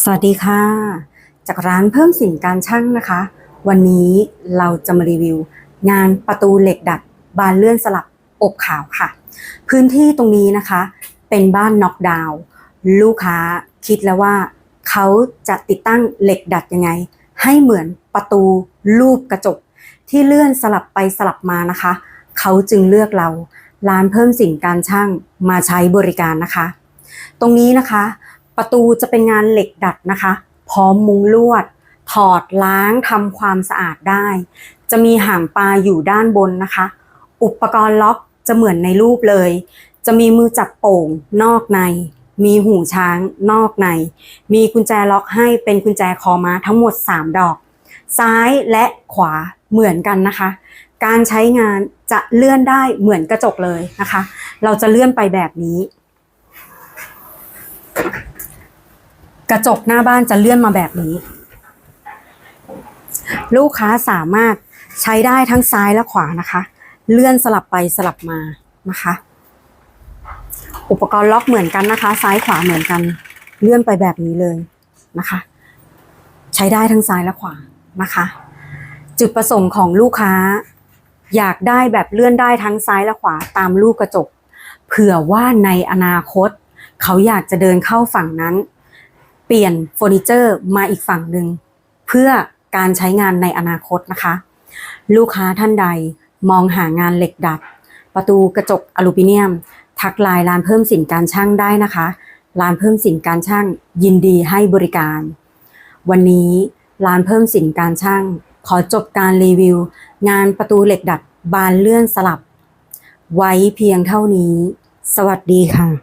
สวัสดีค่ะ จากร้านเพิ่มสินการช่างนะคะ วันนี้เราจะมารีวิว งานประตูเหล็กดัด บานเลื่อนสลับอบขาวค่ะ พื้นที่ตรงนี้นะคะ เป็นบ้านน็อกดาวน์ลูกค้าคิดแล้วว่า เขาจะติดตั้งเหล็กดัดยังไง ให้เหมือนประตูรูปกระจก ที่เลื่อนสลับไปสลับมานะคะ เขาจึงเลือกเรา ร้านเพิ่มสินการช่างมาใช้บริการนะคะ ตรงนี้นะคะ ประตูจะเป็นงานเหล็กดัดนะคะ พร้อมมุงลวด ถอดล้างทำความสะอาดได้ จะมีหางปลาอยู่ด้านบนนะคะ อุปกรณ์ล็อกจะเหมือนในรูปเลย จะมีมือจับโป่งนอกใน มีหูช้างนอกใน มีกุญแจล็อกให้เป็นกุญแจคอม้าทั้งหมด 3 ดอก ซ้ายและขวาเหมือนกันนะคะ การใช้งานจะเลื่อนได้เหมือนกระจกเลยนะคะ เราจะเลื่อนไปแบบนี้ กระจกหน้าบ้านจะเลื่อนมาแบบนี้ ลูกค้าสามารถใช้ได้ทั้งซ้ายและขวานะคะ เลื่อนสลับไปสลับมานะคะ อุปกรณ์ล็อกเหมือนกันนะคะ ซ้ายขวาเหมือนกัน เลื่อนไปแบบนี้เลยนะคะ ใช้ได้ทั้งซ้ายและขวานะคะ จุดประสงค์ของลูกค้า อยากได้แบบเลื่อนได้ทั้งซ้ายและขวาตามลูกกระจก เผื่อว่าในอนาคต เขาอยากจะเดินเข้าฝั่งนั้น เปลี่ยนเฟอร์นิเจอร์มาอีกฝั่งหนึ่งเพื่อการใช้งานในอนาคตนะคะ ลูกค้าท่านใดมองหางานเหล็กดัด ประตูกระจกอลูมิเนียม ทักไลน์ร้านเพิ่มสินการช่างได้นะคะร้านเพิ่มสินการช่างยินดีให้บริการ วันนี้ร้านเพิ่มสินการช่าง ขอจบการรีวิว งานประตูเหล็กดัดบานเลื่อนสลับ ไว้เพียงเท่านี้ สวัสดีค่ะ